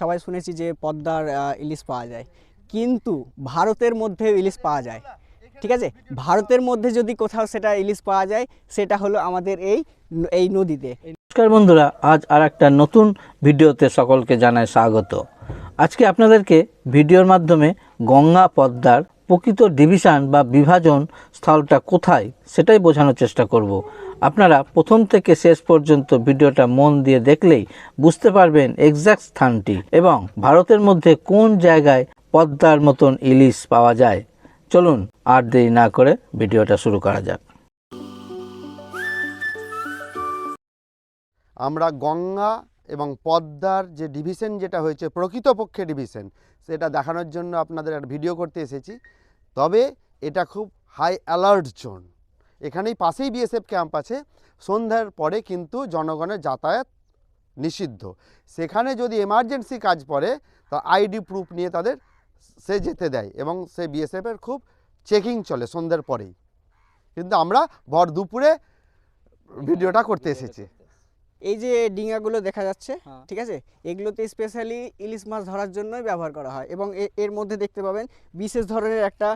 সবাই শুনেছি যে পদ্মার ইলিশ পাওয়া যায়। কিন্তু ভারতের মধ্যে ইলিশ পাওয়া যায়। ঠিক আছে? ভারতের মধ্যে যদি কোথাও সেটা ইলিশ পাওয়া যায়, সেটা হলো আমাদের এই এই নদীতে। নমস্কার বন্ধুরা, আজ আর একটা নতুন ভিডিওতে সকলকে জানাই স্বাগত। আজকে আপনাদেরকে ভিডিওর মাধ্যমে গঙ্গা পদ্মার প্রকৃত ডিভিশন বা বিভাজন স্থলটা কোথায়, সেটাই বোঝানোর চেষ্টা করব। আপনারা প্রথম থেকে শেষ পর্যন্ত ভিডিওটা মন দিয়ে দেখলেই বুঝতে পারবেন এক্সাক্ট স্থানটি এবং ভারতের মধ্যে কোন জায়গায় পদ্মার মতন ইলিশ পাওয়া যায়। চলুন আর দেরি না করে ভিডিওটা শুরু করা যাক। আমরা গঙ্গা এবং পদ্মার যে ডিভিশন যেটা হয়েছে, প্রকৃতপক্ষে ডিভিশন সেটা দেখানোর জন্য আপনাদের একটা ভিডিও করতে এসেছি। তবে এটা খুব হাই অ্যালার্ট জোন এখানেই পাশেই বিএসএফ ক্যাম্প আছে। সন্ধ্যার পরে কিন্তু জনগণের যাতায়াত নিষিদ্ধ। সেখানে যদি এমার্জেন্সি কাজ পড়ে, তা আইডি প্রুফ নিয়ে তাদের সে যেতে দেয় এবং সে বিএসএফের খুব চেকিং চলে সন্ধ্যার পরেই। কিন্তু আমরা ভর দুপুরে ভিডিওটা করতে এসেছি। এই যে ডিঙাগুলো দেখা যাচ্ছে হ্যাঁ। ঠিক আছে? এগুলোতে স্পেশালি ইলিশ মাছ ধরার জন্যই ব্যবহার করা হয় এবং এর মধ্যে দেখতে পাবেন বিশেষ ধরনের একটা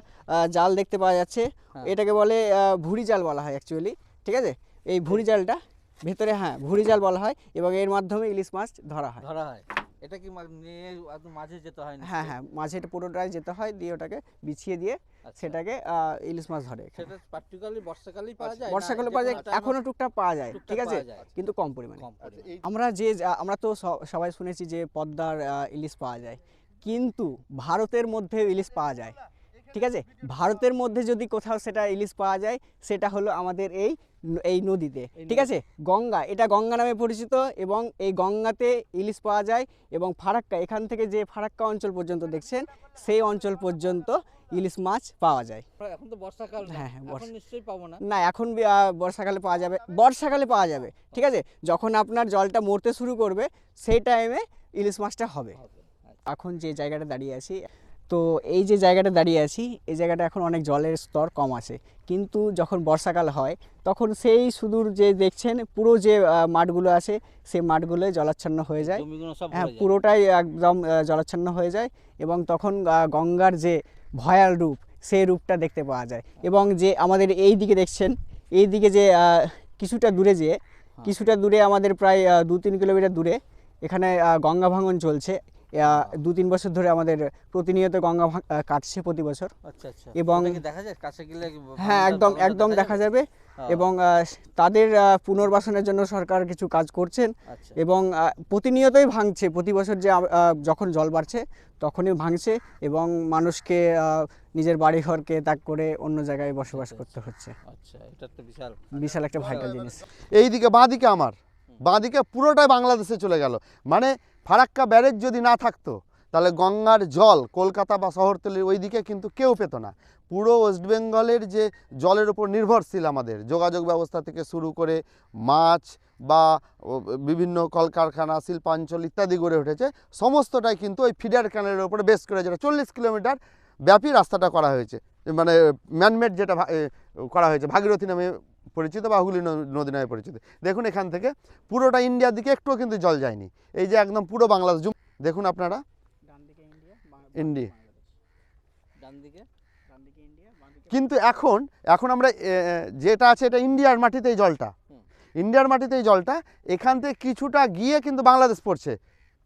জাল দেখতে পাওয়া যাচ্ছে। হ্যাঁ। এটাকে বলে ভুড়ি জাল বলা হয় অ্যাকচুয়ালি ঠিক আছে? এই ভুড়ি জালটা ভেতরে হ্যাঁ ভুড়ি জাল বলা হয় এবং এর মাধ্যমে ইলিশ মাছ ধরা হয়। ধরা হয়। এটা কি নিয়ে মাঝে যেতে হয় হ্যাঁ হ্যাঁ মাঝে এটা পুরোটাই যেতে হয় দিয়ে ওটাকে বিছিয়ে দিয়ে আচ্ছা। সেটাকে ইলিশ মাছ ধরে সেটা পার্টিকুলারলি বর্ষাকালেই পাওয়া যায় বর্ষাকালে পাওয়া যায় এখনও টুকটাক পাওয়া যায় ঠিক আছে? কিন্তু কম পরিমাণে। আমরা যে আমরা তো সবাই শুনেছি যে পদ্মার ইলিশ পাওয়া যায় কিন্তু ভারতের মধ্যে ইলিশ পাওয়া যায় ঠিক আছে? ভারতের মধ্যে যদি কোথাও সেটা ইলিশ পাওয়া যায় সেটা হলো আমাদের এই ন- এই নদীতে। ঠিক আছে? গঙ্গা এটা গঙ্গা নামে পরিচিত এবং এই গঙ্গাতে ইলিশ পাওয়া যায় এবং ফারাক্কা এখান থেকে যে ফারাক্কা অঞ্চল পর্যন্ত দেখছেন সেই অঞ্চল পর্যন্ত ইলিশ মাছ পাওয়া যায়। এখন তো বর্ষাকাল হ্যাঁ, হ্যাঁ, নিশ্চয়ই পাবো না? না এখন বর্ষাকালে পাওয়া যাবে। বর্ষাকালে পাওয়া যাবে ঠিক আছে? যখন আপনার জলটা মরতে শুরু করবে সেই টাইমে ইলিশ মাছটা হবে। এখন যে জায়গাটা দাঁড়িয়ে আছি তো এই যে জায়গাটা দাঁড়িয়ে আছি এই জায়গাটা এখন অনেক জলের স্তর কম আছে। কিন্তু যখন বর্ষাকাল হয় তখন সেই সুদূর যে দেখছেন পুরো যে মাঠগুলো আছে সেই মাঠগুলো জলাচ্ছন্ন হয়ে যায়। হ্যাঁ পুরোটাই একদম জলাচ্ছন্ন হয়ে যায় এবং তখন গঙ্গার যে ভয়াল রূপ সেই রূপটা দেখতে পাওয়া যায়। এবং যে আমাদের এই দিকে দেখছেন এই দিকে যে কিছুটা দূরে যে কিছুটা দূরে আমাদের প্রায় দু তিন কিলোমিটার দূরে এখানে গঙ্গা ভাঙন চলছে। দু তিন বছর ধরে আমাদের প্রতিনিয়ত গঙ্গা কাটছে প্রতি বছর। আচ্ছা আচ্ছা। এবং- দেখা যায়? কাছে গেলে হ্যাঁ একদম একদম দেখা যাবে। হ্যাঁ। এবং তাদের পুনর্বাসনের জন্য সরকার কিছু কাজ করছেন। আচ্ছা। এবং প্রতিনিয়তই ভাঙছে। প্রতি বছর যে যখন জল বাড়ছে তখনই ভাঙছে এবং মানুষকে নিজের বাড়ি ঘরকে ত্যাগ করে অন্য জায়গায় বসবাস করতে হচ্ছে। আচ্ছা এটা তো বিশাল বিশাল একটা ভাইটাল জিনিস। এই দিকে বাঁ দিকে আমার। বাঁ দিকে পুরোটাই বাংলাদেশে চলে গেল। মানে ফারাক্কা ব্যারেজ যদি না থাকতো, তাহলে গঙ্গার জল কলকাতা বা শহরতলির ওই দিকে কিন্তু কেউ পেতো না। পুরো ওয়েস্টবেঙ্গলের যে জলের উপর নির্ভরশীল আমাদের, যোগাযোগ ব্যবস্থা থেকে শুরু করে মাছ বা বিভিন্ন কলকারখানা, শিল্পাঞ্চল ইত্যাদি গড়ে উঠেছে, সমস্তটাই কিন্তু ওই ফিডার ক্যানেলের উপরে বেশ করে যেটা চল্লিশ কিলোমিটার ব্যাপী রাস্তাটা করা হয়েছে। মানে ম্যানমেড যেটা করা হয়েছে, ভাগীরথী নামে পরিচিত বা হুগলি নদী নামে পরিচিত। দেখুন এখান থেকে পুরোটা ইন্ডিয়ার দিকে একটুও কিন্তু জল যায়নি। এই যে একদম পুরো বাংলাদেশ জুম দেখুন আপনারা। ইন্ডিয়া কিন্তু এখন এখন আমরা যেটা আছে এটা ইন্ডিয়ার মাটিতেই জলটা। হুম। ইন্ডিয়ার মাটিতেই জলটা এখান থেকে কিছুটা গিয়ে কিন্তু বাংলাদেশ পড়ছে।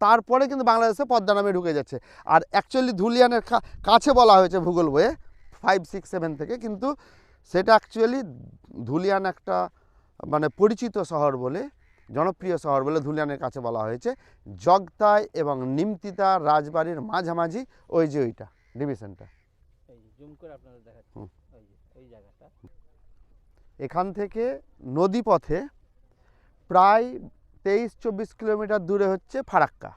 তারপরে কিন্তু বাংলাদেশে পদ্মা নামে ঢুকে যাচ্ছে। আর অ্যাকচুয়ালি ধুলিয়ানের কাছে বলা হয়েছে ভূগোল বইয়ে ফাইভ সিক্স সেভেন থেকে কিন্তু সেটা অ্যাকচুয়ালি ধুলিয়ান একটা মানে পরিচিত শহর বলে জনপ্রিয় শহর বলে ধুলিয়ানের কাছে বলা হয়েছে। জগতায় এবং নিমতিতা রাজবাড়ির মাঝামাঝি ওই যে ওইটা ডিভিশনটা। এখান থেকে নদীপথে প্রায় তেইশ চব্বিশ কিলোমিটার দূরে হচ্ছে ফারাক্কা।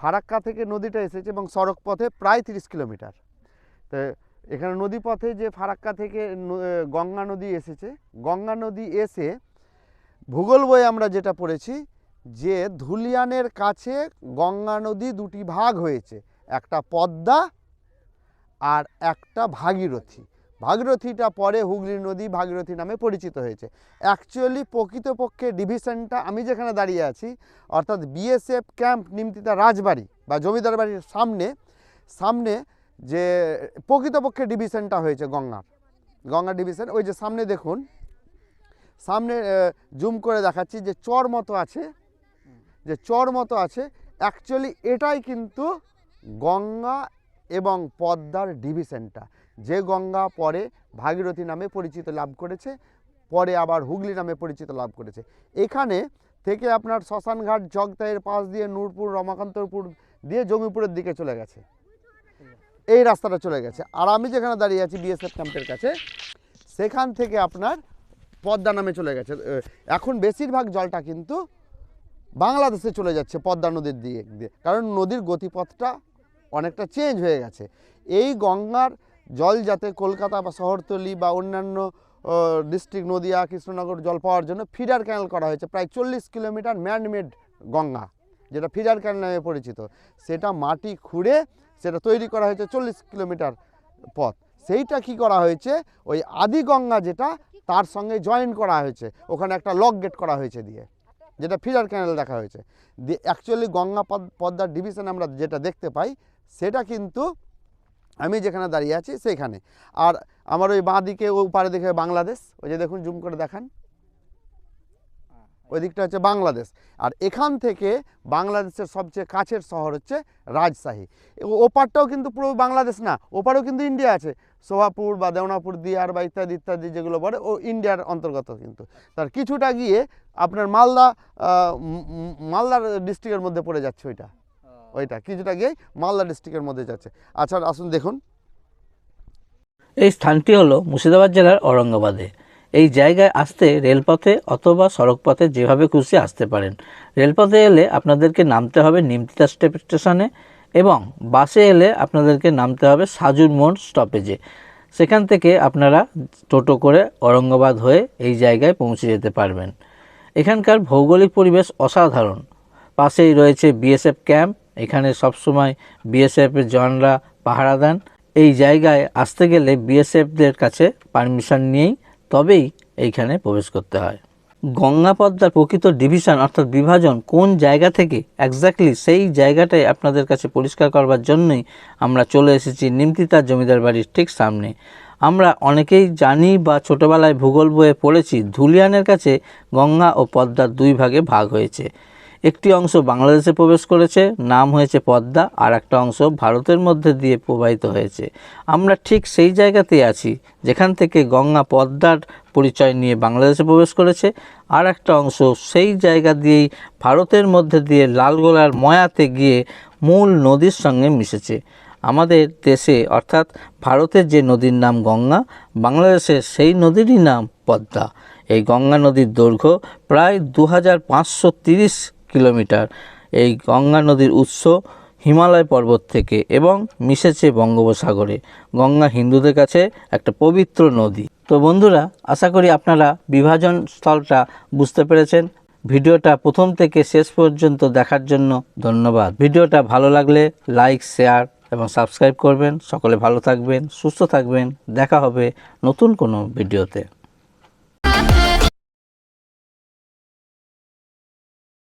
ফারাক্কা থেকে নদীটা এসেছে এবং সড়ক পথে প্রায় তিরিশ কিলোমিটার। তো এখানে নদীপথে যে ফারাক্কা থেকে গঙ্গা নদী এসেছে, গঙ্গা নদী এসে ভূগোল বইয়ে আমরা যেটা পড়েছি যে ধুলিয়ানের কাছে গঙ্গা নদী দুটি ভাগ হয়েছে, একটা পদ্মা আর একটা ভাগীরথী। ভাগীরথীটা পরে হুগলি নদী ভাগীরথী নামে পরিচিত হয়েছে। অ্যাকচুয়ালি প্রকৃতপক্ষে ডিভিশনটা আমি যেখানে দাঁড়িয়ে আছি, অর্থাৎ বিএসএফ ক্যাম্প নিমতিতা রাজবাড়ি বা জমিদার বাড়ির সামনে সামনে যে প্রকৃতপক্ষে ডিভিশনটা হয়েছে গঙ্গার। গঙ্গা ডিভিশন, ওই যে সামনে দেখুন, সামনে জুম করে দেখাচ্ছি যে চর মতো আছে, যে চর মতো আছে। অ্যাকচুয়ালি এটাই কিন্তু গঙ্গা এবং পদ্মার ডিভিশনটা। যে গঙ্গা পরে ভাগীরথী নামে পরিচিত লাভ করেছে, পরে আবার হুগলি নামে পরিচিত লাভ করেছে। এখানে থেকে আপনার শ্মশানঘাট জগতাইয়ের পাশ দিয়ে নূরপুর, রমাকান্তপুর দিয়ে জঙ্গিপুরের দিকে চলে গেছে। এই রাস্তাটা চলে গেছে। আর আমি যেখানে দাঁড়িয়ে আছি বিএসএফ ক্যাম্পের কাছে, সেখান থেকে আপনার পদ্মা নামে চলে গেছে। এখন বেশিরভাগ জলটা কিন্তু বাংলাদেশে চলে যাচ্ছে পদ্মা নদীর দিকে দিয়ে। কারণ নদীর গতিপথটা অনেকটা চেঞ্জ হয়ে গেছে। এই গঙ্গার জল যাতে কলকাতা বা শহরতলি বা অন্যান্য ডিস্ট্রিক্ট নদিয়া, কৃষ্ণনগর জল পাওয়ার জন্য ফিডার ক্যানেল করা হয়েছে। প্রায় চল্লিশ কিলোমিটার ম্যানমেড গঙ্গা। যেটা ফিডার ক্যানেল নামে পরিচিত। সেটা মাটি খুঁড়ে সেটা তৈরি করা হয়েছে চল্লিশ কিলোমিটার পথ। সেইটা কি করা হয়েছে? ওই আদি গঙ্গা যেটা, তার সঙ্গে জয়েন করা হয়েছে। ওখানে একটা লক গেট করা হয়েছে দিয়ে, যেটা ফিডার ক্যানেল দেখা হয়েছে। অ্যাকচুয়ালি গঙ্গা পদ- পদ্মার ডিভিশন আমরা যেটা দেখতে পাই, সেটা কিন্তু আমি যেখানে দাঁড়িয়ে আছি সেইখানে। আর আমার ওই বাঁ দিকে পারে দেখে বাংলাদেশ, ওই যে দেখুন জুম করে দেখান। ওই দিকটা হচ্ছে বাংলাদেশ। আর এখান থেকে বাংলাদেশের সবচেয়ে কাছের শহর হচ্ছে রাজশাহী। ওপারটাও কিন্তু পুরো বাংলাদেশ না ওপারেও কিন্তু ইন্ডিয়া আছে। সোহাপুর বা দেওনাপুর দিয়ার বা ইত্যাদি ইত্যাদি যেগুলো পড়ে ও ইন্ডিয়ার অন্তর্গত কিন্তু। তার কিছুটা গিয়ে আপনার মালদা মালদার ডিস্ট্রিক্টের মধ্যে পড়ে যাচ্ছে ওইটা। ওইটা কিছুটা গিয়ে মালদা ডিস্ট্রিক্টের মধ্যে যাচ্ছে। আচ্ছা আসুন দেখুন। এই স্থানটি হলো মুর্শিদাবাদ জেলার ঔরঙ্গাবাদে। এই জায়গায় আসতে রেলপথে অথবা সড়কপথে যেভাবে খুশি আসতে পারেন। রেলপথে এলে আপনাদেরকে নামতে হবে নিমতিতা স্টেপ স্টেশনে এবং বাসে এলে আপনাদেরকে নামতে হবে সাজুর মোড় স্টপেজে। সেখান থেকে আপনারা টোটো করে ঔরঙ্গাবাদ হয়ে এই জায়গায় পৌঁছে যেতে পারবেন। এখানকার ভৌগোলিক পরিবেশ অসাধারণ। পাশেই রয়েছে বিএসএফ ক্যাম্প। এখানে সবসময় বিএসএফের জওয়ানরা পাহারা দেন এই জায়গায় আসতে গেলে বিএসএফদের কাছে পারমিশন নিয়েই তবেই এইখানে প্রবেশ করতে হয়। গঙ্গা পদ্মার প্রকৃত ডিভিশন অর্থাৎ বিভাজন কোন জায়গা থেকে এক্স্যাক্টলি সেই জায়গাটাই আপনাদের কাছে পরিষ্কার করবার জন্যই আমরা চলে এসেছি নিমতিতার জমিদার বাড়ির ঠিক সামনে। আমরা অনেকেই জানি বা ছোটোবেলায় ভূগোল বইয়ে পড়েছি, ধুলিয়ানের কাছে গঙ্গা ও পদ্মার দুই ভাগে ভাগ হয়েছে। একটি অংশ বাংলাদেশে প্রবেশ করেছে, নাম হয়েছে পদ্মা, আর একটা অংশ ভারতের মধ্যে দিয়ে প্রবাহিত হয়েছে। আমরা ঠিক সেই জায়গাতেই আছি, যেখান থেকে গঙ্গা পদ্মার পরিচয় নিয়ে বাংলাদেশে প্রবেশ করেছে, আর একটা অংশ সেই জায়গা দিয়েই ভারতের মধ্যে দিয়ে লালগোলার ময়াতে গিয়ে মূল নদীর সঙ্গে মিশেছে। আমাদের দেশে অর্থাৎ ভারতের যে নদীর নাম গঙ্গা, বাংলাদেশের সেই নদীরই নাম পদ্মা। এই গঙ্গা নদীর দৈর্ঘ্য প্রায় দু কিলোমিটার। এই গঙ্গা নদীর উৎস হিমালয় পর্বত থেকে এবং মিশেছে বঙ্গোপসাগরে। গঙ্গা হিন্দুদের কাছে একটা পবিত্র নদী। তো বন্ধুরা, আশা করি আপনারা বিভাজন স্থলটা বুঝতে পেরেছেন। ভিডিওটা প্রথম থেকে শেষ পর্যন্ত দেখার জন্য ধন্যবাদ। ভিডিওটা ভালো লাগলে লাইক, শেয়ার এবং সাবস্ক্রাইব করবেন। সকলে ভালো থাকবেন, সুস্থ থাকবেন। দেখা হবে নতুন কোনো ভিডিওতে।